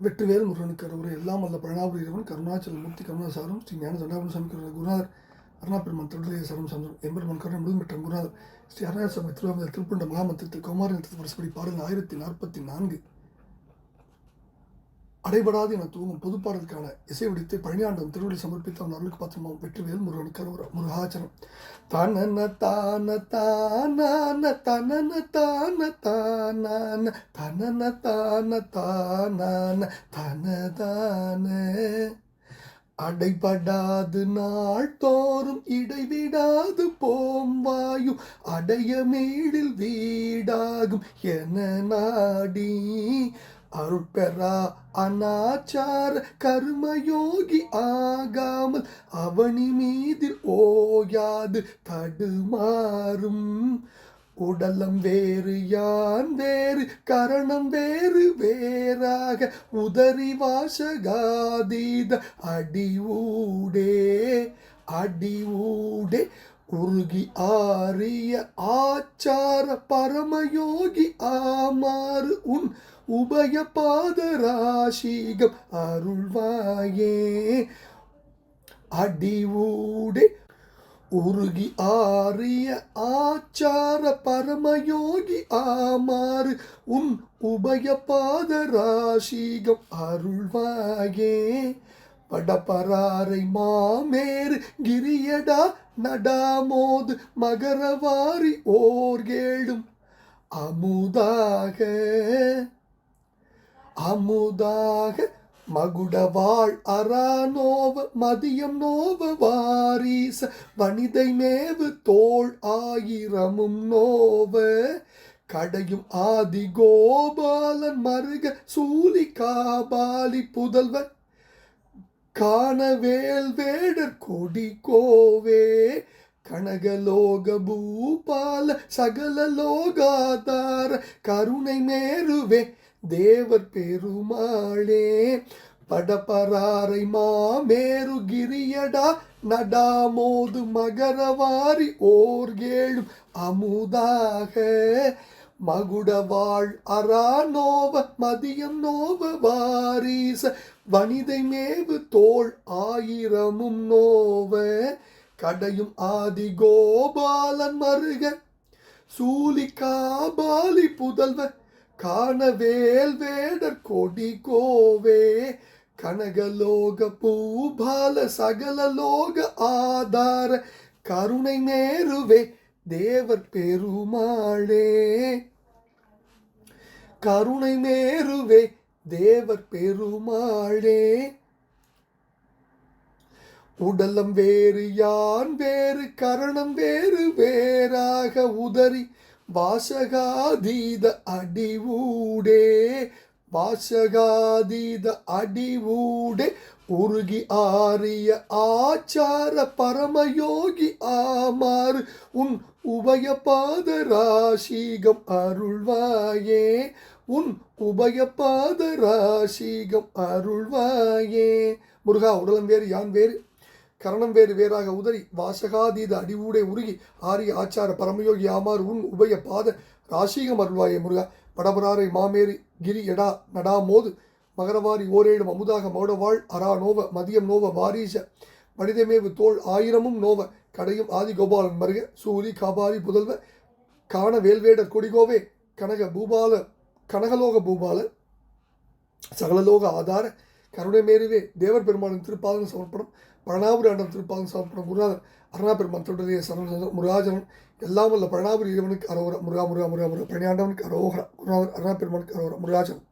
வெற்றிவேல் முருகனுக்கு அறுவரை எல்லாம் அல்ல பிரணாபுரி இறைவன் கருணாச்சல மூர்த்தி கருணாசாரம் ஸ்ரீ ஞான தண்டாபுரம் சாமி குரு- குருநாதர் அருணாபெருமான் தொடர்லைய சரம் சந்திரம் எம்பெருமான் கருணை முழுதும் பெற்ற குருநாதர் ஸ்ரீ அருணாசம திருவாமூர் திருப்பண்ட மகாமந்திரத்தில் கௌமாரத்தில் பரஸ்படி பாடல் ஆயிரத்தி நாற்பத்தி நான்கு. அடைபடாது என தூங்கும் பொதுப்பாடலுக்கான இசை வடித்து பழனியாண்டம் திருவள்ளி சமர்ப்பித்த அவன் அருளுக்கு பாத்திரமாம் வெற்றிவேல் முருகனுக்கு அருவர முருகாச்சனம். தனன தான தான தனன தான தான தனன தான தான தனதான. அடைபடாது நாள் தோறும் இடைவிடாது போம் வாயு அடைய மேடில் வீடாகும் என நாடி அருட்பெறா அனாச்சார கர்மயோகி ஆகாமல் அவனி மீதில் ஓயாது தடுமாறும். உடலம் வேறு யான் வேறு கரணம் வேறு வேறாக உதறி வாசகாதீத அடிவூடே அடிவூடே உருகி ஆரிய ஆச்சார பரமயோகி ஆமாறு உன் உபய பாதராசிகம் அருள்வாயே. அடிவூடே உருகி ஆரிய ஆச்சார பரமயோகி ஆமாறு உன் உபய பாதராசிகம் அருள்வாயே. வடபராரை மாமேறு கிரியடா நடாமோது மகரவாரி ஓர் ஓர்கேடும் அமுதாக அமுதாக மகுடவாள் அரானோவ மதியம் நோவ வாரீச வனிதை மேவு தோள் ஆயிரமும் நோவ. கடையும் ஆதி கோபாலன் மருக சூலி காபாலி புதல்வன் காணவேல் வேடர் கொடி கோவே கனகலோக பூபால சகல லோகாதார கருணை மேருவே தேவர் பெருமாளே படபராரை மாமேரு கிரியடா நடாமோது மகரவாரி ஓர்கேழும் அமுதாக. மகுடவாள் அரானோவ மதியம் நோவ வாரீச வனிதை மேவு தோல் ஆயிரமும் நோவ கடையும் ஆதி கோபாலன் மருக. சூலி காபாலி புதல்வ காண வேல் வேடர் கொடி கோவே. கனகலோக பூபால சகல லோக ஆதார கருணை நேருவே தேவர் பெருமாளே. கருணை நேருவே தேவர் பெருமாளே. உடலம் வேறு யான் வேறு கரணம் வேறு வேறாக உதறி வாசகாதீத அடிவூடே. வாசகாதீத அடிவூடே உருகி ஆரிய ஆச்சார பரமயோகி ஆமாறு உன் உபயபாத பாதராசிகம் அருள்வாயே. உன் உபய ராசிகம் அருள்வாயே. முருகா உடலம் வேறு யான் வேறு? கரணம் வேறு வேறாக உதறி வாசகாதீத அடிவூடே உருகி ஆரிய ஆச்சார பரமயோகி ஆமார் உன் உபய பாத ராசிகம் அருள்வாயே முருகா. படபராரை மாமேரி கிரி எடா நடா மோது மகரவாரி ஓரேழும் அமுதாக மௌடவாள் அரா நோவ மதியம் நோவ வாரீச மனிதமேவு தோள் ஆயிரமும் நோவ கடையும் ஆதி கோபாலன் மருக சூரி காபாரி புதல்வ காண வேல்வேடர் கொடிகோவே கனக பூபால கனகலோக பூபால சகலலோக ஆதார கருணை மேருவே தேவர் பெருமானின் திருப்பாதம் சமர்ப்பணம் பழனாபுரி ஆண்டம் திருப்பாதம் சமர்ப்பணம் குருநாதர் அருணா பெருமான் தொடரிய சரண முருகாஜனன் எல்லாம் வல்ல பழனாபுரி இறைவனுக்கு அரோகரம் முருகா முருகா முருகா முருகா பழனியாண்டவனுக்கு அரோகரம் குருநாதர் அருணா பெருமானுக்கு அரோகரம் முருகாஜனம்